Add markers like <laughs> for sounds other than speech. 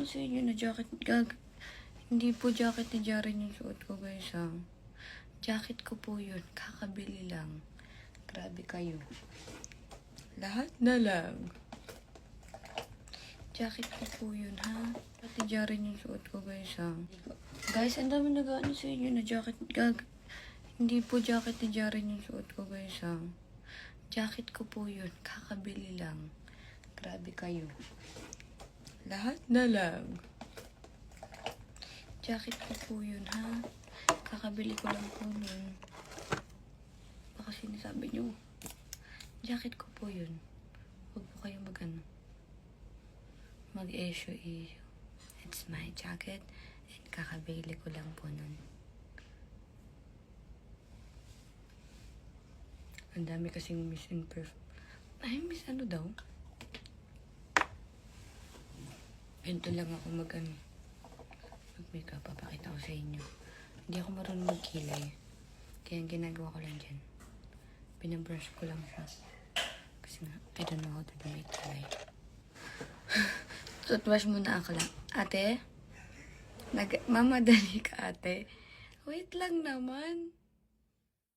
nag-ano sa inyo na jacket. Gag hindi po jacket ni Jaren yung suot ko guys ha. Jacket ko po yun. Kakabili lang. Grabe kayo. Lahat na lang. Jacket ko po yun ha. Pati Jaren yung suot ko guys ha. Guys, ang dami nag-ano sa inyo na jacket. Gag hindi po jacket ni Jaren yung suot ko guys ha. Jacket ko po yun. Kakabili lang. Grabe kayo. Lahat na lang. Jacket ko po yun, ha? Kakabili ko lang po nun. Baka sinasabi nyo. Jacket ko po yun. Huwag po kayo mag ano. Mag-issue issue. It's my jacket. And kakabili ko lang po nun. Ang dami kasing misinperf... Ay, miss ano daw? Ganito lang ako mag ano, mag-makeup. Papakita ko sa inyo. Hindi ako marunong magkilay. Kaya ang ginagawa ko lang dyan. Binabrush ko lang siya. Kasi nga, I don't know how to do my kilay. <laughs> Toothwash muna ako lang. Ate? Nag mamadali ka ate? Wait lang naman.